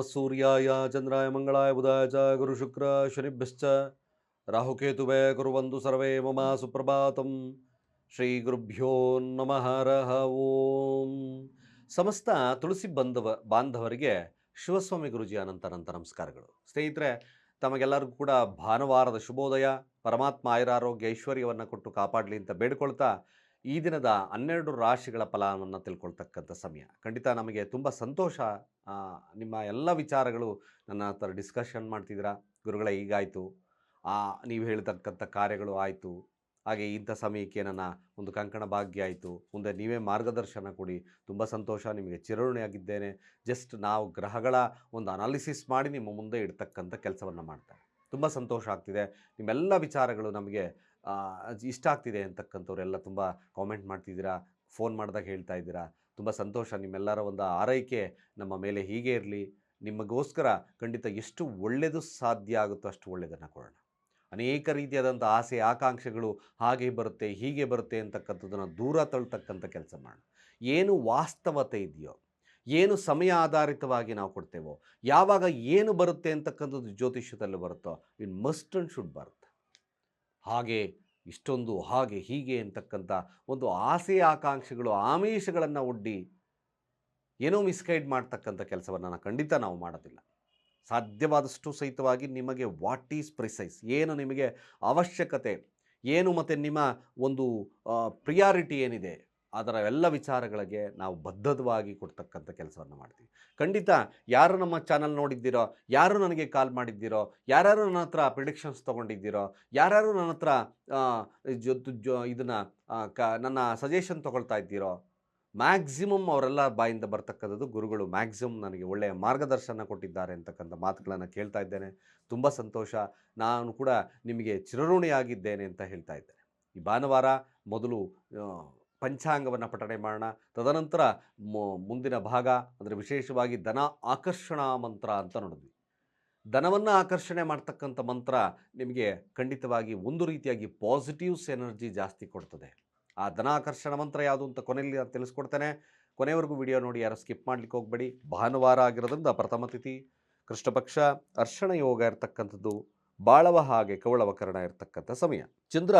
ನಮಃ ಸೂರ್ಯಾಯ ಚಂದ್ರಾಯ ಮಂಗಳಾಯ ಬುಧಾಯ ಚ ಗುರು ಶುಕ್ರ ಶನಿಭ್ಯಶ್ಚ ರಾಹುಕೇತುವೆ ಕುರುವಂದು ಸರ್ವೇ ಮಮ ಸುಪ್ರಭಾತಂ ಶ್ರೀ ಗುರುಭ್ಯೋ ನಮಃ ರಹ ಓಂ ಸಮಸ್ತ ತುಳಸಿ ಬಂಧವ, ಬಾಂಧವರಿಗೆ ಶಿವಸ್ವಾಮಿ ಗುರುಜಿ ಅನಂತ ಅನಂತ ನಮಸ್ಕಾರಗಳು. ಸ್ನೇಹಿತರೆ, ತಮಗೆಲ್ಲರಿಗೂ ಕೂಡ ಭಾನುವಾರದ ಶುಭೋದಯ, ಪರಮಾತ್ಮ ಆಯುರಾರೋಗ್ಯ ಐಶ್ವರ್ಯವನ್ನು ಕೊಟ್ಟು ಕಾಪಾಡಲಿ ಅಂತ ಬೇಡ್ಕೊಳ್ತಾ ಈ ದಿನದ ಹನ್ನೆರಡು ರಾಶಿಗಳ ಫಲವನ್ನು ತಿಳ್ಕೊಳ್ತಕ್ಕಂಥ ಸಮಯ. ಖಂಡಿತ ನಮಗೆ ತುಂಬ ಸಂತೋಷ ನಿಮ್ಮ ಎಲ್ಲ ವಿಚಾರಗಳು ನನ್ನ ಹತ್ರ ಡಿಸ್ಕಷನ್ ಮಾಡ್ತಿದ್ದೀರಾ? ಗುರುಗಳೇ, ಈಗಾಯಿತು. ನೀವು ಹೇಳ್ತಕ್ಕಂಥ ಕಾರ್ಯಗಳು ಆಯಿತು. ಹಾಗೆ ಇಂಥ ಸಮಯಕ್ಕೆ ನನ್ನ ಒಂದು ಕಂಕಣ ಭಾಗ್ಯ ಆಯಿತು. ಮುಂದೆ ನೀವೇ ಮಾರ್ಗದರ್ಶನ ಕೊಡಿ. ತುಂಬ ಸಂತೋಷ, ನಿಮಗೆ ಚಿರಋಣಿಯಾಗಿದ್ದೇನೆ. ಜಸ್ಟ್ ನಾವು ಗ್ರಹಗಳ ಒಂದು ಅನಾಲಿಸಿಸ್ ಮಾಡಿ ನಿಮ್ಮ ಮುಂದೆ ಇಡ್ತಕ್ಕಂಥ ಕೆಲಸವನ್ನು ಮಾಡ್ತಾರೆ. ತುಂಬ ಸಂತೋಷ ಆಗ್ತಿದೆ. ನಿಮ್ಮೆಲ್ಲ ವಿಚಾರಗಳು ನಮಗೆ ಆ, ಇಷ್ಟ ಆಗ್ತಿದೆ ಅಂತಕ್ಕಂಥವ್ರೆಲ್ಲ ತುಂಬ ಕಾಮೆಂಟ್ ಮಾಡ್ತಿದ್ದೀರಾ ಫೋನ್ ಮಾಡಿದಾಗ ಹೇಳ್ತಾ ಇದ್ದೀರಾ. ತುಂಬ ಸಂತೋಷ ನಿಮ್ಮೆಲ್ಲರ ಒಂದು ಆರೈಕೆ ನಮ್ಮ ಮೇಲೆ ಹೀಗೆ ಇರಲಿ. ನಿಮಗೋಸ್ಕರ ಖಂಡಿತ ಎಷ್ಟು ಒಳ್ಳೆಯದು ಸಾಧ್ಯ ಆಗುತ್ತೋ ಅಷ್ಟು ಒಳ್ಳೆಯದನ್ನು ಕೊಡೋಣ. ಅನೇಕ ರೀತಿಯಾದಂಥ ಆಸೆ ಆಕಾಂಕ್ಷೆಗಳು ಹಾಗೆ ಬರುತ್ತೆ ಹೀಗೆ ಬರುತ್ತೆ ಅಂತಕ್ಕಂಥದ್ದನ್ನು ದೂರ ತಳ್ತಕ್ಕಂಥ ಕೆಲಸ ಮಾಡೋಣ. ಏನು ವಾಸ್ತವತೆ ಇದೆಯೋ ಏನು ಸಮಯ ಆಧಾರಿತವಾಗಿ ನಾವು ಕೊಡ್ತೇವೋ ಯಾವಾಗ ಏನು ಬರುತ್ತೆ ಅಂತಕ್ಕಂಥದ್ದು ಜ್ಯೋತಿಷ್ಯದಲ್ಲಿ ಬರುತ್ತೋ ಇನ್ ಮಸ್ಟ್ ಅಂಡ್ ಶುಡ್ ಬರುತ್ತೆ. ಹಾಗೆ ಇಷ್ಟೊಂದು ಹಾಗೆ ಹೀಗೆ ಅಂತಕ್ಕಂಥ ಒಂದು ಆಸೆ ಆಕಾಂಕ್ಷೆಗಳು ಆಮಿಷಗಳನ್ನು ಒಡ್ಡಿ ಏನೋ ಮಿಸ್ಗೈಡ್ ಮಾಡ್ತಕ್ಕಂಥ ಕೆಲಸವನ್ನು ನಾನು ಖಂಡಿತ ನಾವು ಮಾಡೋದಿಲ್ಲ. ಸಾಧ್ಯವಾದಷ್ಟು ಸಹಿತವಾಗಿ ನಿಮಗೆ ವಾಟ್ ಈಸ್ ಪ್ರಿಸೈಸ್ ಏನು ನಿಮಗೆ ಅವಶ್ಯಕತೆ? ಏನು ಮತ್ತು ನಿಮ್ಮ ಒಂದು ಪ್ರಿಯಾರಿಟಿ ಏನಿದೆ? ಅದರ ಎಲ್ಲ ವಿಚಾರಗಳಿಗೆ ನಾವು ಬದ್ಧವಾಗಿ ಕೊಡ್ತಕ್ಕಂಥ ಕೆಲಸವನ್ನು ಮಾಡ್ತೀವಿ. ಖಂಡಿತ ಯಾರು ನಮ್ಮ ಚಾನಲ್ ನೋಡಿದ್ದೀರೋ, ಯಾರು ನನಗೆ ಕಾಲ್ ಮಾಡಿದ್ದೀರೋ, ಯಾರ್ಯಾರು ನನ್ನ ಹತ್ರ ಪ್ರಿಡಿಕ್ಷನ್ಸ್ ತೊಗೊಂಡಿದ್ದೀರೋ, ಯಾರ್ಯಾರು ನನ್ನ ಹತ್ರ ಜೊ- ಇದನ್ನು ಕ, ನನ್ನ ಸಜೆಷನ್ ತೊಗೊಳ್ತಾ ಇದ್ದೀರೋ ಮ್ಯಾಕ್ಸಿಮಮ್ ಅವರೆಲ್ಲ ಬಾಯಿಂದ ಬರ್ತಕ್ಕಂಥದ್ದು ಗುರುಗಳು. ಮ್ಯಾಕ್ಸಿಮಮ್ ನನಗೆ ಒಳ್ಳೆಯ ಮಾರ್ಗದರ್ಶನ ಕೊಟ್ಟಿದ್ದಾರೆ ಅಂತಕ್ಕಂಥ ಮಾತುಗಳನ್ನು ಕೇಳ್ತಾ ಇದ್ದೇನೆ. ತುಂಬ ಸಂತೋಷ. ನಾನು ಕೂಡ ನಿಮಗೆ ಚಿರಋಣಿಯಾಗಿದ್ದೇನೆ ಅಂತ ಹೇಳ್ತಾ ಇದ್ದೇನೆ. ಈ ಭಾನುವಾರ ಮೊದಲು ಪಂಚಾಂಗವನ್ನು ಪಠಣೆ ಮಾಡೋಣ. ತದನಂತರ ಮುಂದಿನ ಭಾಗ ಅಂದರೆ ವಿಶೇಷವಾಗಿ ಧನ ಆಕರ್ಷಣಾ ಮಂತ್ರ ಅಂತ ನೋಡಿದ್ವಿ. ಧನವನ್ನು ಆಕರ್ಷಣೆ ಮಾಡ್ತಕ್ಕಂಥ ಮಂತ್ರ ನಿಮಗೆ ಖಂಡಿತವಾಗಿ ಒಂದು ರೀತಿಯಾಗಿ ಪಾಸಿಟಿವ್ಸ್ ಎನರ್ಜಿ ಜಾಸ್ತಿ ಕೊಡ್ತದೆ. ಆ ಧನ ಆಕರ್ಷಣಾ ಮಂತ್ರ ಯಾವುದು ಅಂತ ಕೊನೆಯಲ್ಲಿ ನಾನು ತಿಳಿಸ್ಕೊಡ್ತೇನೆ. ಕೊನೆವರೆಗೂ ವಿಡಿಯೋ ನೋಡಿ ಯಾರು ಸ್ಕಿಪ್ ಮಾಡ್ಲಿಕ್ಕೆ ಹೋಗಬೇಡಿ. ಭಾನುವಾರ ಆಗಿರೋದ್ರಿಂದ ಪ್ರಥಮ ತಿಥಿ, ಕೃಷ್ಣಪಕ್ಷ, ಅರ್ಷಣ ಯೋಗ ಇರತಕ್ಕಂಥದ್ದು, ಬಾಳವ ಹಾಗೆ ಕವಳವಕರಣ ಇರ್ತಕ್ಕಂಥ ಸಮಯ. ಚಂದ್ರ,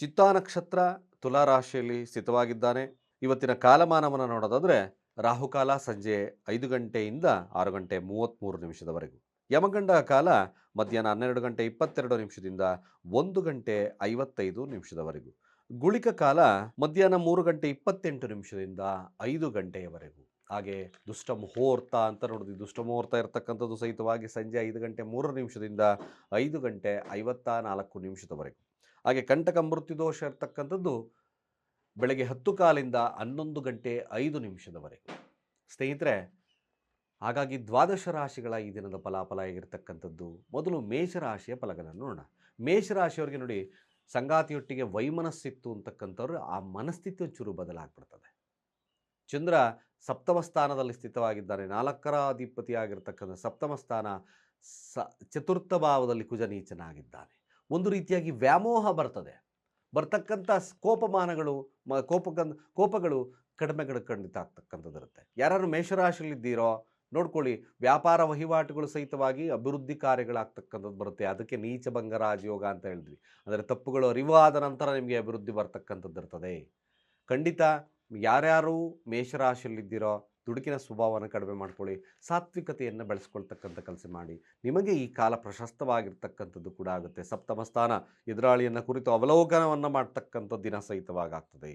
ಚಿತ್ತಾ ನಕ್ಷತ್ರ ತುಲಾ ರಾಶಿಯಲ್ಲಿ ಸ್ಥಿತವಾಗಿದ್ದಾನೆ. ಇವತ್ತಿನ ಕಾಲಮಾನವನ್ನು ನೋಡೋದಾದರೆ ರಾಹುಕಾಲ ಸಂಜೆ ಐದು ಗಂಟೆಯಿಂದ ಆರು ಗಂಟೆ ಮೂವತ್ತ್ಮೂರು ನಿಮಿಷದವರೆಗೂ. ಯಮಗಂಡ ಕಾಲ ಮಧ್ಯಾಹ್ನ ಹನ್ನೆರಡು ಗಂಟೆ ಇಪ್ಪತ್ತೆರಡು ನಿಮಿಷದಿಂದ ಒಂದು ಗಂಟೆ ಐವತ್ತೈದು ನಿಮಿಷದವರೆಗೂ. ಗುಳಿಕ ಕಾಲ ಮಧ್ಯಾಹ್ನ ಮೂರು ಗಂಟೆ ಇಪ್ಪತ್ತೆಂಟು ನಿಮಿಷದಿಂದ ಐದು ಗಂಟೆಯವರೆಗೂ. ಹಾಗೆ ದುಷ್ಟ ಮುಹೂರ್ತ ಅಂತ ನೋಡಿದ್ವಿ ದುಷ್ಟ ಮುಹೂರ್ತ ಇರತಕ್ಕಂಥದ್ದು ಸಹಿತವಾಗಿ ಸಂಜೆ ಐದು ಗಂಟೆ ಮೂರು ನಿಮಿಷದಿಂದ ಐದು ಗಂಟೆ ಐವತ್ತ ನಾಲ್ಕು ನಿಮಿಷದವರೆಗೂ. ಹಾಗೆ ಕಂಟಕ ಮೃತ್ಯುದೋಷ ಇರ್ತಕ್ಕಂಥದ್ದು ಬೆಳಗ್ಗೆ ಹತ್ತು ಕಾಲಿಂದ ಹನ್ನೊಂದು ಗಂಟೆ ಐದು ನಿಮಿಷದವರೆಗೆ. ಸ್ನೇಹಿತರೆ, ಹಾಗಾಗಿ ದ್ವಾದಶ ರಾಶಿಗಳ ಈ ದಿನದ ಫಲಾಫಲ ಆಗಿರ್ತಕ್ಕಂಥದ್ದು ಮೊದಲು ಮೇಷರಾಶಿಯ ಫಲಗಳನ್ನು ನೋಡೋಣ. ಮೇಷರಾಶಿಯವರಿಗೆ ನೋಡಿ, ಸಂಗಾತಿಯೊಟ್ಟಿಗೆ ವೈಮನಸ್ಸಿತ್ತು ಅಂತಕ್ಕಂಥವ್ರು ಆ ಮನಸ್ಥಿತಿ ಒಂಚೂರು ಬದಲಾಗ್ಬಿಡ್ತದೆ. ಚಂದ್ರ ಸಪ್ತಮ ಸ್ಥಾನದಲ್ಲಿ ಸ್ಥಿತವಾಗಿದ್ದಾನೆ. ನಾಲ್ಕರ ಅಧಿಪತಿಯಾಗಿರ್ತಕ್ಕಂಥ ಸಪ್ತಮ ಸ್ಥಾನ ಸ, ಚತುರ್ಥ ಭಾವದಲ್ಲಿ ಕುಜ ನೀಚನಾಗಿದ್ದಾನೆ ಒಂದು ರೀತಿಯಾಗಿ ವ್ಯಾಮೋಹ ಬರ್ತದೆ. ಬರ್ತಕ್ಕಂಥ ಕೋಪಮಾನಗಳು, ಮ ಕೋಪಕ ಕೋಪಗಳು ಕಡಿಮೆಗಳು ಖಂಡಿತ ಆಗ್ತಕ್ಕಂಥದ್ದು ಇರುತ್ತೆ ಯಾರು ಮೇಷರಾಶಿಯಲ್ಲಿದ್ದೀರೋ, ನೋಡ್ಕೊಳ್ಳಿ, ವ್ಯಾಪಾರ ವಹಿವಾಟುಗಳು ಸಹಿತವಾಗಿ ಅಭಿವೃದ್ಧಿ ಕಾರ್ಯಗಳಾಗ್ತಕ್ಕಂಥದ್ದು ಬರುತ್ತೆ. ಅದಕ್ಕೆ ನೀಚ ಬಂಗರಾಜ ಯೋಗ ಅಂತ ಹೇಳಿದ್ವಿ. ಅಂದರೆ ತಪ್ಪುಗಳು ಅರಿವಾದ ನಂತರ ನಿಮಗೆ ಅಭಿವೃದ್ಧಿ ಬರ್ತಕ್ಕಂಥದ್ದು ಇರ್ತದೆ ಖಂಡಿತ ಯಾರ್ಯಾರು ಮೇಷರಾಶಿಯಲ್ಲಿದ್ದೀರೋ ದುಡುಕಿನ ಸ್ವಭಾವವನ್ನು ಕಡಿಮೆ ಮಾಡ್ಕೊಳ್ಳಿ, ಸಾತ್ವಿಕತೆಯನ್ನು ಬೆಳೆಸ್ಕೊಳ್ತಕ್ಕಂಥ ಕೆಲಸ ಮಾಡಿ. ನಿಮಗೆ ಈ ಕಾಲ ಪ್ರಶಸ್ತವಾಗಿರ್ತಕ್ಕಂಥದ್ದು ಕೂಡ ಆಗುತ್ತೆ. ಸಪ್ತಮ ಸ್ಥಾನ, ಎದುರಾಳಿಯನ್ನು ಕುರಿತು ಅವಲೋಕನವನ್ನು ಮಾಡ್ತಕ್ಕಂಥ ದಿನ ಸಹಿತವಾಗ್ತದೆ.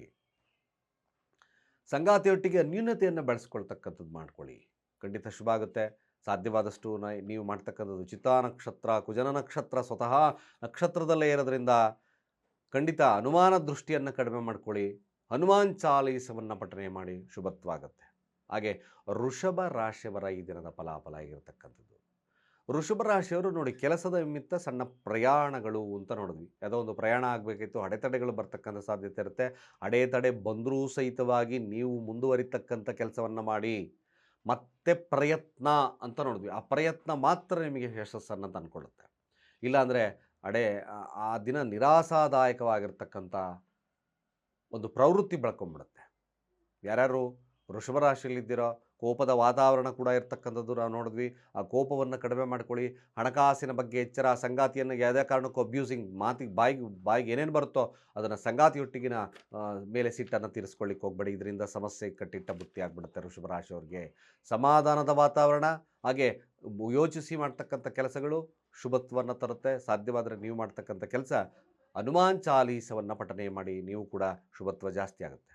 ಸಂಗಾತಿಯೊಟ್ಟಿಗೆ ಅನ್ಯೂನ್ಯತೆಯನ್ನು ಬೆಳೆಸ್ಕೊಳ್ತಕ್ಕಂಥದ್ದು ಮಾಡ್ಕೊಳ್ಳಿ. ಖಂಡಿತ ಶುಭ ಆಗುತ್ತೆ. ಸಾಧ್ಯವಾದಷ್ಟು ನೀವು ಮಾಡ್ತಕ್ಕಂಥದ್ದು ಚಿತ್ತಾ ನಕ್ಷತ್ರ, ಕುಜನ ನಕ್ಷತ್ರ ಸ್ವತಃ ನಕ್ಷತ್ರದಲ್ಲೇ ಇರೋದ್ರಿಂದ ಖಂಡಿತ ಅನುಮಾನ ದೃಷ್ಟಿಯನ್ನು ಕಡಿಮೆ ಮಾಡ್ಕೊಳ್ಳಿ. ಹನುಮಾನ್ ಚಾಲೀಸವನ್ನು ಪಠನೆ ಮಾಡಿ ಶುಭತ್ವಾಗುತ್ತೆ ಹಾಗೆ ಋಷಭ ರಾಶಿಯವರ ಈ ದಿನದ ಫಲಾಫಲ ಆಗಿರತಕ್ಕಂಥದ್ದು. ಋಷಭ ರಾಶಿಯವರು ನೋಡಿ ಕೆಲಸದ ನಿಮಿತ್ತ ಸಣ್ಣ ಪ್ರಯಾಣಗಳು ಅಂತ ನೋಡಿದ್ವಿ. ಯಾವುದೋ ಒಂದು ಪ್ರಯಾಣ ಆಗಬೇಕಿತ್ತು, ಅಡೆತಡೆಗಳು ಬರ್ತಕ್ಕಂಥ ಸಾಧ್ಯತೆ ಇರುತ್ತೆ. ಅಡೆತಡೆ ಬಂದರೂ ಸಹಿತವಾಗಿ ನೀವು ಮುಂದುವರಿತಕ್ಕಂಥ ಕೆಲಸವನ್ನು ಮಾಡಿ, ಮತ್ತೆ ಪ್ರಯತ್ನ ಅಂತ ನೋಡಿದ್ವಿ. ಆ ಪ್ರಯತ್ನ ಮಾತ್ರ ನಿಮಗೆ ಯಶಸ್ಸನ್ನು ತಂದುಕೊಳ್ಳುತ್ತೆ ಇಲ್ಲಾಂದರೆ ಅಡೆ ಆ- ದಿನ ನಿರಾಸಾದಾಯಕವಾಗಿರ್ತಕ್ಕಂಥ ಒಂದು ಪ್ರವೃತ್ತಿ ಬೆಳ್ಕೊಂಬಿಡುತ್ತೆ. ಯಾರ್ಯಾರು ವೃಷಭ ರಾಶಿಯಲ್ಲಿದ್ದೀರೋ? ಕೋಪದ ವಾತಾವರಣ ಕೂಡ ಇರತಕ್ಕಂಥದ್ದು ನಾವು ನೋಡಿದ್ವಿ. ಆ ಕೋಪವನ್ನು ಕಡಿಮೆ ಮಾಡ್ಕೊಳ್ಳಿ. ಹಣಕಾಸಿನ ಬಗ್ಗೆ ಎಚ್ಚರ, ಸಂಗಾತಿಯನ್ನು ಯಾವುದೇ ಕಾರಣಕ್ಕೂ ಅಬ್ಯೂಸಿಂಗ್ ಮಾತಿಗೆ ಬಾಯಿಗೆ ಬಾಯಿಗೆ ಏನೇನು ಬರುತ್ತೋ ಅದನ್ನು ಸಂಗಾತಿಯೊಟ್ಟಿಗಿನ ಮೇಲೆ ಸಿಟ್ಟನ್ನು ತೀರಿಸ್ಕೊಳ್ಳಿಕ್ಕೆ ಹೋಗಬೇಡಿ. ಇದರಿಂದ ಸಮಸ್ಯೆ ಕಟ್ಟಿಟ್ಟ ಬುತ್ತಿ ಆಗಿಬಿಡುತ್ತೆ ವೃಷಭ ರಾಶಿಯವ್ರಿಗೆ. ಸಮಾಧಾನದ ವಾತಾವರಣ, ಹಾಗೆ ಯೋಚಿಸಿ ಮಾಡ್ತಕ್ಕಂಥ ಕೆಲಸಗಳು ಶುಭತ್ವವನ್ನು ತರುತ್ತೆ. ಸಾಧ್ಯವಾದರೆ ನೀವು ಮಾಡ್ತಕ್ಕಂಥ ಕೆಲಸ, ಹನುಮಾನ್ ಚಾಲೀಸವನ್ನು ಪಠನೆ ಮಾಡಿ, ನೀವು ಕೂಡ ಶುಭತ್ವ ಜಾಸ್ತಿ ಆಗುತ್ತೆ.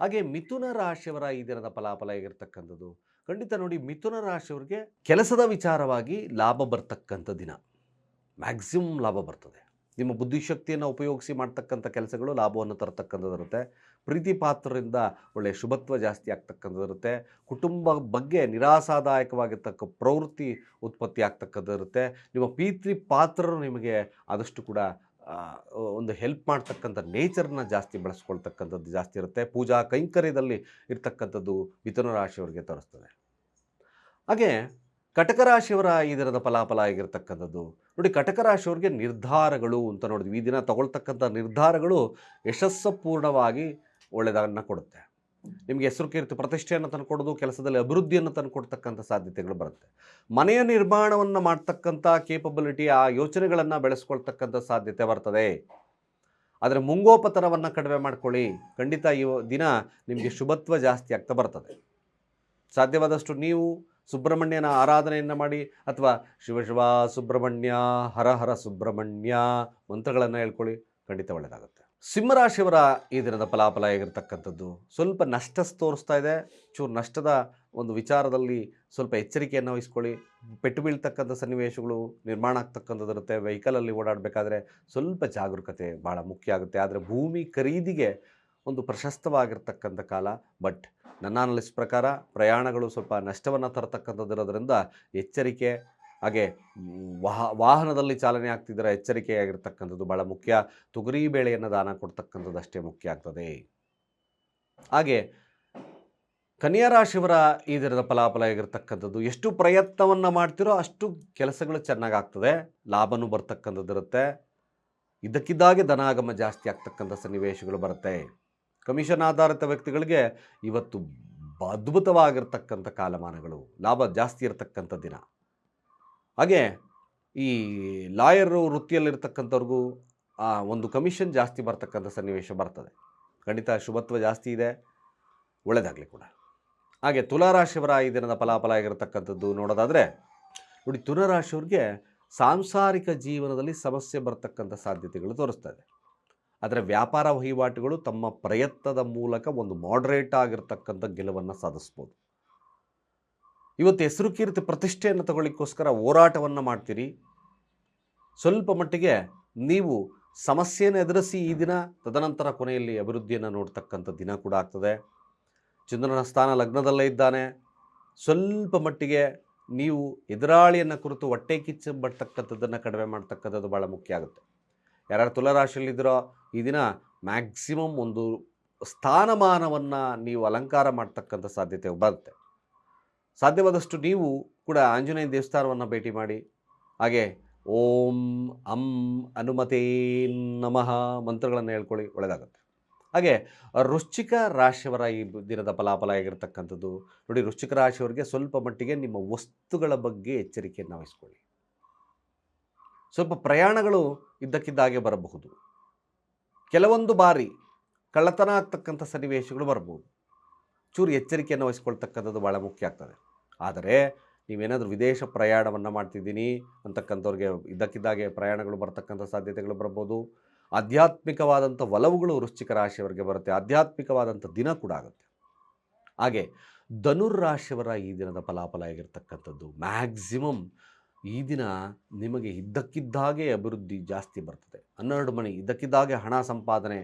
ಹಾಗೆ ಮಿಥುನ ರಾಶಿಯವರ ಈ ದಿನದ ಫಲಾಫಲ ಹೇಗಿರ್ತಕ್ಕಂಥದ್ದು? ಖಂಡಿತ ನೋಡಿ ಮಿಥುನ ರಾಶಿಯವರಿಗೆ ಕೆಲಸದ ವಿಚಾರವಾಗಿ ಲಾಭ ಬರ್ತಕ್ಕಂಥ ದಿನ. ಮ್ಯಾಕ್ಸಿಮಮ್ ಲಾಭ ಬರ್ತದೆ. ನಿಮ್ಮ ಬುದ್ಧಿಶಕ್ತಿಯನ್ನು ಉಪಯೋಗಿಸಿ ಮಾಡ್ತಕ್ಕಂಥ ಕೆಲಸಗಳು ಲಾಭವನ್ನು ತರತಕ್ಕಂಥದ್ದಿರುತ್ತೆ. ಪ್ರೀತಿ ಪಾತ್ರರಿಂದ ಒಳ್ಳೆಯ ಶುಭತ್ವ ಜಾಸ್ತಿ ಆಗ್ತಕ್ಕಂಥದ್ದಿರುತ್ತೆ. ಕುಟುಂಬ ಬಗ್ಗೆ ನಿರಾಸಾದಾಯಕವಾಗಿರ್ತಕ್ಕ ಪ್ರವೃತ್ತಿ ಉತ್ಪತ್ತಿ ಆಗ್ತಕ್ಕಂಥದ್ದಿರುತ್ತೆ. ನಿಮ್ಮ ಪ್ರೀತಿ ಪಾತ್ರರು ನಿಮಗೆ ಆದಷ್ಟು ಕೂಡ ಒಂದು ಹೆಲ್ಪ್ ಮಾಡ್ತಕ್ಕಂಥ ನೇಚರ್ನ ಜಾಸ್ತಿ ಬಳಸ್ಕೊಳ್ತಕ್ಕಂಥದ್ದು ಜಾಸ್ತಿ ಇರುತ್ತೆ. ಪೂಜಾ ಕೈಂಕರ್ಯದಲ್ಲಿ ಇರ್ತಕ್ಕಂಥದ್ದು ಮಿಥುನ ರಾಶಿಯವರಿಗೆ ತೋರಿಸ್ತದೆ. ಹಾಗೆ ಕಟಕ ರಾಶಿಯವರ ಈ ದಿನದ ಫಲಾಫಲ ಆಗಿರ್ತಕ್ಕಂಥದ್ದು. ನೋಡಿ ಕಟಕ ರಾಶಿಯವ್ರಿಗೆ ನಿರ್ಧಾರಗಳು ಅಂತ ನೋಡಿದ್ವಿ. ಈ ದಿನ ತಗೊಳ್ತಕ್ಕಂಥ ನಿರ್ಧಾರಗಳು ಯಶಸ್ಸಪೂರ್ಣವಾಗಿ ಒಳ್ಳೆಯದನ್ನು ಕೊಡುತ್ತೆ. ನಿಮಗೆ ಹೆಸರು ಕೀರ್ತಿ ಪ್ರತಿಷ್ಠೆಯನ್ನು ತಂದುಕೊಡೋದು ಕೆಲಸದಲ್ಲಿ ಅಭಿವೃದ್ಧಿಯನ್ನು ತಂದುಕೊಡ್ತಕ್ಕಂಥ ಸಾಧ್ಯತೆಗಳು ಬರುತ್ತೆ. ಮನೆಯ ನಿರ್ಮಾಣವನ್ನು ಮಾಡ್ತಕ್ಕಂಥ ಕೇಪಬಿಲಿಟಿ ಆ ಯೋಚನೆಗಳನ್ನು ಬೆಳೆಸ್ಕೊಳ್ತಕ್ಕಂಥ ಸಾಧ್ಯತೆ ಬರ್ತದೆ. ಆದರೆ ಮುಂಗೋಪತನವನ್ನು ಕಡಿಮೆ ಮಾಡ್ಕೊಳ್ಳಿ. ಖಂಡಿತ ಈ ದಿನ ನಿಮಗೆ ಶುಭತ್ವ ಜಾಸ್ತಿ ಆಗ್ತಾ ಬರ್ತದೆ. ಸಾಧ್ಯವಾದಷ್ಟು ನೀವು ಸುಬ್ರಹ್ಮಣ್ಯನ ಆರಾಧನೆಯನ್ನು ಮಾಡಿ ಅಥವಾ ಶಿವ ಶಿವ ಸುಬ್ರಹ್ಮಣ್ಯ, ಹರ ಹರ ಸುಬ್ರಹ್ಮಣ್ಯ ಮಂತ್ರಗಳನ್ನು ಹೇಳ್ಕೊಳ್ಳಿ. ಖಂಡಿತ ಒಳ್ಳೆಯದಾಗುತ್ತೆ ಸಿಂಹರಾಶಿಯವರ ಈ ದಿನದ ಫಲಾಫಲ ಹೇಗಿರ್ತಕ್ಕಂಥದ್ದು? ಸ್ವಲ್ಪ ನಷ್ಟ ತೋರಿಸ್ತಾ ಇದೆ. ಚೂರು ನಷ್ಟದ ಒಂದು ವಿಚಾರದಲ್ಲಿ ಸ್ವಲ್ಪ ಎಚ್ಚರಿಕೆಯನ್ನು ವಹಿಸ್ಕೊಳ್ಳಿ. ಪೆಟ್ಟು ಬೀಳ್ತಕ್ಕಂಥ ಸನ್ನಿವೇಶಗಳು, ನಿರ್ಮಾಣ ಆಗ್ತಕ್ಕಂಥದ್ದು ಇರುತ್ತೆ. ವೆಹಿಕಲಲ್ಲಿ ಓಡಾಡಬೇಕಾದ್ರೆ ಸ್ವಲ್ಪ ಜಾಗರೂಕತೆ ಭಾಳ ಮುಖ್ಯ ಆಗುತ್ತೆ. ಆದರೆ ಭೂಮಿ ಖರೀದಿಗೆ ಒಂದು ಪ್ರಶಸ್ತವಾಗಿರ್ತಕ್ಕಂಥ ಕಾಲ. ಬಟ್ ನನ್ನ ಅನಲಿಸ್ ಪ್ರಕಾರ ಪ್ರಯಾಣಗಳು ಸ್ವಲ್ಪ ನಷ್ಟವನ್ನು ತರತಕ್ಕಂಥದ್ದಿರೋದ್ರಿಂದ ಎಚ್ಚರಿಕೆ ಹಾಗೆ ವಾಹ, ವಾಹನದಲ್ಲಿ ಚಾಲನೆ ಆಗ್ತಿದ್ದರೆ ಎಚ್ಚರಿಕೆಯಾಗಿರ್ತಕ್ಕಂಥದ್ದು ಭಾಳ ಮುಖ್ಯ. ತೊಗರಿ ಬೇಳೆಯನ್ನು ದಾನ ಕೊಡ್ತಕ್ಕಂಥದ್ದು ಅಷ್ಟೇ ಮುಖ್ಯ ಆಗ್ತದೆ. ಹಾಗೆ ಕನ್ಯಾ ರಾಶಿಯವರ ಈ ದಿನದ ಫಲಾಫಲ ಆಗಿರ್ತಕ್ಕಂಥದ್ದು ಎಷ್ಟು ಪ್ರಯತ್ನವನ್ನು ಮಾಡ್ತಿರೋ ಅಷ್ಟು ಕೆಲಸಗಳು ಚೆನ್ನಾಗಾಗ್ತದೆ ಲಾಭನೂ ಬರ್ತಕ್ಕಂಥದ್ದು ಇರುತ್ತೆ. ಇದ್ದಕ್ಕಿದ್ದಾಗೆ ಧನಾಗಮ ಜಾಸ್ತಿ ಆಗ್ತಕ್ಕಂಥ ಸನ್ನಿವೇಶಗಳು ಬರುತ್ತೆ. ಕಮಿಷನ್ ಆಧಾರಿತ ವ್ಯಕ್ತಿಗಳಿಗೆ ಇವತ್ತು ಅದ್ಭುತವಾಗಿರ್ತಕ್ಕಂಥ ಕಾಲಮಾನಗಳು. ಲಾಭ ಜಾಸ್ತಿ ಇರತಕ್ಕಂಥ ದಿನ. ಹಾಗೆ ಈ ಲಾಯರ್ ವೃತ್ತಿಯಲ್ಲಿರ್ತಕ್ಕಂಥವ್ರಿಗೂ ಆ ಒಂದು ಕಮಿಷನ್ ಜಾಸ್ತಿ ಬರ್ತಕ್ಕಂಥ ಸನ್ನಿವೇಶ ಬರ್ತದೆ. ಖಂಡಿತ ಶುಭತ್ವ ಜಾಸ್ತಿ ಇದೆ ಒಳ್ಳೆಯದಾಗಲಿ ಕೂಡ. ಹಾಗೆ ತುಲಾರಾಶಿಯವರ ಈ ದಿನದ ಫಲಾಫಲ ಆಗಿರತಕ್ಕಂಥದ್ದು ನೋಡೋದಾದರೆ, ನೋಡಿ ತುಲಾರಾಶಿಯವ್ರಿಗೆ ಸಾಂಸಾರಿಕ ಜೀವನದಲ್ಲಿ ಸಮಸ್ಯೆ ಬರ್ತಕ್ಕಂಥ ಸಾಧ್ಯತೆಗಳು ತೋರಿಸ್ತಾ ಇದೆ. ಆದರೆ ವ್ಯಾಪಾರ ವಹಿವಾಟುಗಳು ತಮ್ಮ ಪ್ರಯತ್ನದ ಮೂಲಕ ಒಂದು ಮಾಡ್ರೇಟ್ ಆಗಿರ್ತಕ್ಕಂಥ ಗೆಲುವನ್ನು ಸಾಧಿಸ್ಬೋದು. ಇವತ್ತು ಹೆಸರು ಕೀರ್ತಿ ಪ್ರತಿಷ್ಠೆಯನ್ನು ತಗೊಳ್ಳಿಕ್ಕೋಸ್ಕರ ಹೋರಾಟವನ್ನು ಮಾಡ್ತೀರಿ. ಸ್ವಲ್ಪ ಮಟ್ಟಿಗೆ ನೀವು ಸಮಸ್ಯೆಯನ್ನು ಎದುರಿಸಿ ಈ ದಿನ, ತದನಂತರ ಕೊನೆಯಲ್ಲಿ ಅಭಿವೃದ್ಧಿಯನ್ನು ನೋಡ್ತಕ್ಕಂಥ ದಿನ ಕೂಡ ಆಗ್ತದೆ. ಚಂದ್ರನ ಸ್ಥಾನ ಲಗ್ನದಲ್ಲೇ ಇದ್ದಾನೆ. ಸ್ವಲ್ಪ ಮಟ್ಟಿಗೆ ನೀವು ಎದುರಾಳಿಯನ್ನು ಕುರಿತು ಹೊಟ್ಟೆ ಕಿಚ್ಚು ಬರ್ತಕ್ಕಂಥದ್ದನ್ನು ಕಡಿಮೆ ಮಾಡ್ತಕ್ಕಂಥದ್ದು ಭಾಳ ಮುಖ್ಯ ಆಗುತ್ತೆ. ಯಾರ್ಯಾರು ತುಲಾರಾಶಿಯಲ್ಲಿದ್ದೀರೋ ಈ ದಿನ ಮ್ಯಾಕ್ಸಿಮಮ್ ಒಂದು ಸ್ಥಾನಮಾನವನ್ನು ನೀವು ಅಲಂಕಾರ ಮಾಡ್ತಕ್ಕಂಥ ಸಾಧ್ಯತೆ ಬರುತ್ತೆ. ಸಾಧ್ಯವಾದಷ್ಟು ನೀವು ಕೂಡ ಆಂಜನೇಯ ದೇವಸ್ಥಾನವನ್ನು ಭೇಟಿ ಮಾಡಿ. ಹಾಗೆ ಓಂ, ಅಂ ಅನುಮತೇ ನಮಃ ಮಂತ್ರಗಳನ್ನು ಹೇಳ್ಕೊಳ್ಳಿ ಒಳ್ಳೆಯದಾಗುತ್ತೆ ಹಾಗೆ ರುಚಿಕ ರಾಶಿಯವರ ಈ ದಿನದ ಫಲಾಫಲ ಆಗಿರತಕ್ಕಂಥದ್ದು, ನೋಡಿ ರುಚಿಕ ರಾಶಿಯವರಿಗೆ ಸ್ವಲ್ಪ ಮಟ್ಟಿಗೆ ನಿಮ್ಮ ವಸ್ತುಗಳ ಬಗ್ಗೆ ಎಚ್ಚರಿಕೆಯನ್ನು ವಹಿಸ್ಕೊಳ್ಳಿ. ಸ್ವಲ್ಪ ಪ್ರಯಾಣಗಳು ಇದ್ದಕ್ಕಿದ್ದಾಗೆ ಬರಬಹುದು. ಕೆಲವೊಂದು ಬಾರಿ ಕಳ್ಳತನ ಆಗ್ತಕ್ಕಂಥ ಸನ್ನಿವೇಶಗಳು ಬರ್ಬೋದು ಚೂರು ಎಚ್ಚರಿಕೆಯನ್ನು ವಹಿಸ್ಕೊಳ್ತಕ್ಕಂಥದ್ದು ಭಾಳ ಮುಖ್ಯ ಆಗ್ತದೆ. ಆದರೆ ನೀವೇನಾದರೂ ವಿದೇಶ ಪ್ರಯಾಣವನ್ನು ಮಾಡ್ತಿದ್ದೀನಿ ಅಂತಕ್ಕಂಥವ್ರಿಗೆ ಇದ್ದಕ್ಕಿದ್ದಾಗೆ ಪ್ರಯಾಣಗಳು ಬರ್ತಕ್ಕಂಥ ಸಾಧ್ಯತೆಗಳು ಬರ್ಬೋದು. ಆಧ್ಯಾತ್ಮಿಕವಾದಂಥ ಒಲವುಗಳು ವೃಶ್ಚಿಕ ರಾಶಿಯವರಿಗೆ ಬರುತ್ತೆ. ಆಧ್ಯಾತ್ಮಿಕವಾದಂಥ ದಿನ ಕೂಡ ಆಗುತ್ತೆ. ಹಾಗೆ ಧನುರ್ರಾಶಿಯವರ ಈ ದಿನದ ಫಲಾಫಲ ಆಗಿರ್ತಕ್ಕಂಥದ್ದು ಮ್ಯಾಕ್ಸಿಮಮ್ ಈ ದಿನ ನಿಮಗೆ ಇದ್ದಕ್ಕಿದ್ದಾಗೆ ಅಭಿವೃದ್ಧಿ ಜಾಸ್ತಿ ಬರ್ತದೆ. ಹನ್ನೆರಡು ಮಣಿ, ಇದ್ದಕ್ಕಿದ್ದಾಗೆ ಹಣ ಸಂಪಾದನೆ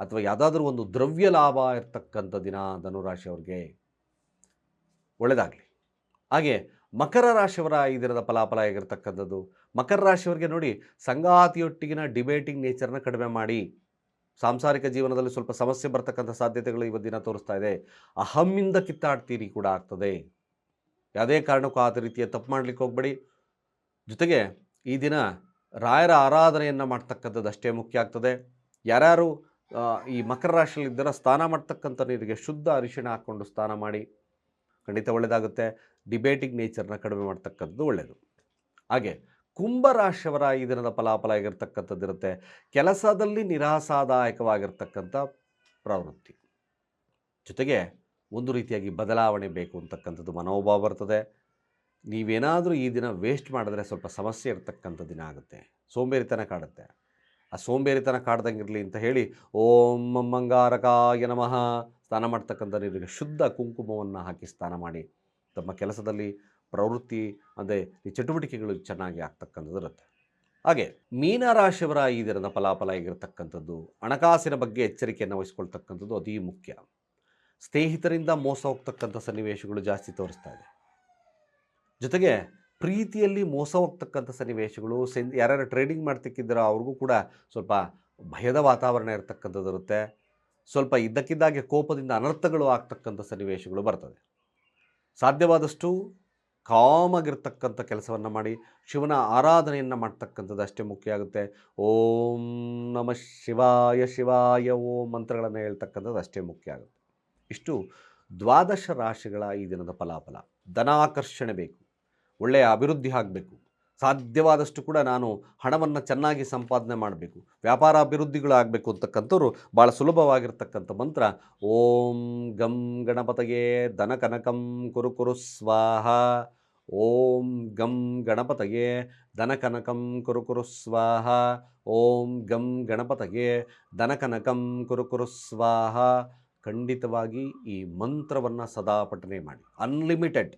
ಅಥವಾ ಯಾವುದಾದ್ರೂ ಒಂದು ದ್ರವ್ಯ ಲಾಭ ಇರ್ತಕ್ಕಂಥ ದಿನ ಧನುರಾಶಿಯವ್ರಿಗೆ ಒಳ್ಳೆಯದಾಗಲಿ ಹಾಗೆ ಮಕರ ರಾಶಿಯವರ ಈ ದಿನದ ಫಲಾಫಲ ಆಗಿರ್ತಕ್ಕಂಥದ್ದು ಮಕರ ರಾಶಿಯವರಿಗೆ ನೋಡಿ ಸಂಗಾತಿಯೊಟ್ಟಿಗಿನ ಡಿಬೇಟಿಂಗ್ ನೇಚರ್ನ ಕಡಿಮೆ ಮಾಡಿ. ಸಾಂಸಾರಿಕ ಜೀವನದಲ್ಲಿ ಸ್ವಲ್ಪ ಸಮಸ್ಯೆ ಬರ್ತಕ್ಕಂಥ ಸಾಧ್ಯತೆಗಳು ಇವತ್ತಿನ ತೋರಿಸ್ತಾ ಇದೆ. ಅಹಮ್ಮಿಂದ ಕಿತ್ತಾಡ್ತೀರಿ ಕೂಡ ಆಗ್ತದೆ. ಯಾವುದೇ ಕಾರಣಕ್ಕೂ ಆ ರೀತಿಯ ತಪ್ಪು ಮಾಡಲಿಕ್ಕೆ ಹೋಗಬೇಡಿ. ಜೊತೆಗೆ ಈ ದಿನ ರಾಯರ ಆರಾಧನೆಯನ್ನು ಮಾಡ್ತಕ್ಕಂಥದ್ದು ಅಷ್ಟೇ ಮುಖ್ಯ ಆಗ್ತದೆ. ಯಾರ್ಯಾರು ಈ ಮಕರ ರಾಶಿಯಲ್ಲಿದ್ದರ ಸ್ನಾನ ಮಾಡ್ತಕ್ಕಂಥ ನೀರಿಗೆ ಶುದ್ಧ ಅರಿಶಿಣ ಹಾಕ್ಕೊಂಡು ಸ್ನಾನ ಮಾಡಿ. ಖಂಡಿತ ಒಳ್ಳೆಯದಾಗುತ್ತೆ ಡಿಬೇಟಿಂಗ್ ನೇಚರ್ನ ಕಡಿಮೆ ಮಾಡ್ತಕ್ಕಂಥದ್ದು ಒಳ್ಳೆಯದು ಹಾಗೆ ಕುಂಭರಾಶಿಯವರ ಈ ದಿನದ ಫಲಾಫಲ ಆಗಿರ್ತಕ್ಕಂಥದ್ದಿರುತ್ತೆ ಕೆಲಸದಲ್ಲಿ ನಿರಾಸಾದಾಯಕವಾಗಿರ್ತಕ್ಕಂಥ ಪ್ರವೃತ್ತಿ. ಜೊತೆಗೆ ಒಂದು ರೀತಿಯಾಗಿ ಬದಲಾವಣೆ ಬೇಕು ಅಂತಕ್ಕಂಥದ್ದು ಮನೋಭಾವ ಬರ್ತದೆ. ನೀವೇನಾದರೂ ಈ ದಿನ ವೇಸ್ಟ್ ಮಾಡಿದ್ರೆ ಸ್ವಲ್ಪ ಸಮಸ್ಯೆ ಇರತಕ್ಕಂಥ ದಿನ ಆಗುತ್ತೆ. ಸೋಂಬೇರಿತನ ಕಾಡುತ್ತೆ. ಆ ಸೋಂಬೇರಿತನ ಕಾಡ್ದಂಗಿರಲಿ ಅಂತ ಹೇಳಿ ಓಂ ಮಂಗಾರಕಾಯ ನಮಃ. ಸ್ನಾನ ಮಾಡ್ತಕ್ಕಂಥ ನೀರಿಗೆ ಶುದ್ಧ ಕುಂಕುಮವನ್ನು ಹಾಕಿ ಸ್ನಾನ ಮಾಡಿ. ತಮ್ಮ ಕೆಲಸದಲ್ಲಿ ಪ್ರವೃತ್ತಿ, ಅಂದರೆ ಈ ಚಟುವಟಿಕೆಗಳು ಚೆನ್ನಾಗಿ ಆಗ್ತಕ್ಕಂಥದ್ದು ಇರುತ್ತೆ. ಹಾಗೆ ಮೀನರಾಶಿಯವರ ಈ ದಿನದ ಫಲಾಫಲ ಆಗಿರತಕ್ಕಂಥದ್ದು, ಹಣಕಾಸಿನ ಬಗ್ಗೆ ಎಚ್ಚರಿಕೆಯನ್ನು ವಹಿಸ್ಕೊಳ್ತಕ್ಕಂಥದ್ದು ಅತೀ ಮುಖ್ಯ. ಸ್ನೇಹಿತರಿಂದ ಮೋಸ ಹೋಗ್ತಕ್ಕಂಥ ಸನ್ನಿವೇಶಗಳು ಜಾಸ್ತಿ ತೋರಿಸ್ತಾ ಇದೆ. ಜೊತೆಗೆ ಪ್ರೀತಿಯಲ್ಲಿ ಮೋಸ ಹೋಗ್ತಕ್ಕಂಥ ಸನ್ನಿವೇಶಗಳು ಸೆನ್ ಯಾರ್ಯಾರು ಟ್ರೇಡಿಂಗ್ ಮಾಡ್ತಿಕ್ಕಿದ್ದಾರೋ ಅವ್ರಿಗೂ ಕೂಡ ಸ್ವಲ್ಪ ಭಯದ ವಾತಾವರಣ ಇರತಕ್ಕಂಥದ್ದು ಇರುತ್ತೆ. ಸ್ವಲ್ಪ ಇದ್ದಕ್ಕಿದ್ದಾಗೆ ಕೋಪದಿಂದ ಅನರ್ಥಗಳು ಆಗ್ತಕ್ಕಂಥ ಸನ್ನಿವೇಶಗಳು ಬರ್ತದೆ. ಸಾಧ್ಯವಾದಷ್ಟು ಕಾಮಾಗಿರ್ತಕ್ಕಂಥ ಕೆಲಸವನ್ನು ಮಾಡಿ, ಶಿವನ ಆರಾಧನೆಯನ್ನು ಮಾಡ್ತಕ್ಕಂಥದ್ದು ಅಷ್ಟೇ ಮುಖ್ಯ ಆಗುತ್ತೆ. ಓಂ ನಮ ಶಿವಾಯ ಶಿವಾಯ, ಓಂ ಮಂತ್ರಗಳನ್ನು ಹೇಳ್ತಕ್ಕಂಥದ್ದು ಅಷ್ಟೇ ಮುಖ್ಯ ಆಗುತ್ತೆ. ಇಷ್ಟು ದ್ವಾದಶ ರಾಶಿಗಳ ಈ ದಿನದ ಫಲಾಫಲ. ಧನಾಕರ್ಷಣೆ ಬೇಕು. ಒಳ್ಳೆಯ ಅಭಿವೃದ್ಧಿ ಆಗಬೇಕು. ಸಾಧ್ಯವಾದಷ್ಟು ಕೂಡ ನಾನು ಹಣವನ್ನು ಚೆನ್ನಾಗಿ ಸಂಪಾದನೆ ಮಾಡಬೇಕು ವ್ಯಾಪಾರ ಅಭಿವೃದ್ಧಿಗಳಾಗಬೇಕು ಅಂತಕ್ಕಂಥವ್ರು ಭಾಳ ಸುಲಭವಾಗಿರ್ತಕ್ಕಂಥ ಮಂತ್ರ, ಓಂ ಗಂ ಗಣಪತಗೆ ಧನ ಕನಕಂ ಕುರು ಕುರು ಸ್ವಾಹ. ಓಂ ಗಂ ಗಣಪತಗೆ ಧನ ಕನಕಂ ಕುರು ಕುರು ಸ್ವಾಹ. ಓಂ ಗಂ ಗಣಪತಗೆ ದನಕನಕಂ ಕುರು ಕುರು ಸ್ವಾಹ. ಖಂಡಿತವಾಗಿ ಈ ಮಂತ್ರವನ್ನು ಸದಾ ಪಠನೆ ಮಾಡಿ. ಅನ್ಲಿಮಿಟೆಡ್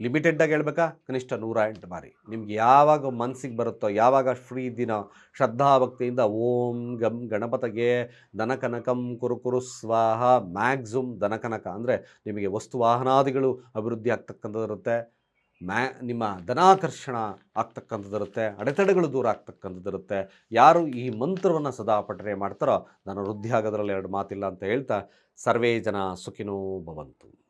ಲಿಮಿಟೆಡ್ಡಾಗಿ ಹೇಳ್ಬೇಕಾ? ಕನಿಷ್ಠ ನೂರ ಎಂಟು ಬಾರಿ. ನಿಮ್ಗೆ ಯಾವಾಗ ಮನಸ್ಸಿಗೆ ಬರುತ್ತೋ, ಯಾವಾಗ ಫ್ರೀ ದಿನ, ಶ್ರದ್ಧಾಭಕ್ತಿಯಿಂದ ಓಂ ಗಂ ಗಣಪತಿಗೆ ದನಕನಕಂ ಕುರುಕುರು ಕುರು ಸ್ವಾಹ ಮ್ಯಾಕ್ಸುಮ್ ದನಕನಕ ಅಂದರೆ ನಿಮಗೆ ವಸ್ತು ವಾಹನಾದಿಗಳು ಅಭಿವೃದ್ಧಿ ಆಗ್ತಕ್ಕಂಥದ್ದು ಇರುತ್ತೆ. ಮ್ಯಾ, ನಿಮ್ಮ ಧನಾಕರ್ಷಣ ಆಗ್ತಕ್ಕಂಥದ್ದು ಅಡೆತಡೆಗಳು ದೂರ ಆಗ್ತಕ್ಕಂಥದ್ದು ಇರುತ್ತೆ. ಯಾರು ಈ ಮಂತ್ರವನ್ನು ಸದಾ ಪಠನೆ ಮಾಡ್ತಾರೋ, ನಾನು ವೃದ್ಧಿ ಆಗೋದ್ರಲ್ಲಿ ಎರಡು ಮಾತಿಲ್ಲ ಅಂತ ಹೇಳ್ತಾ, ಸರ್ವೇ ಜನ ಸುಖಿನೋ ಭವಂತು.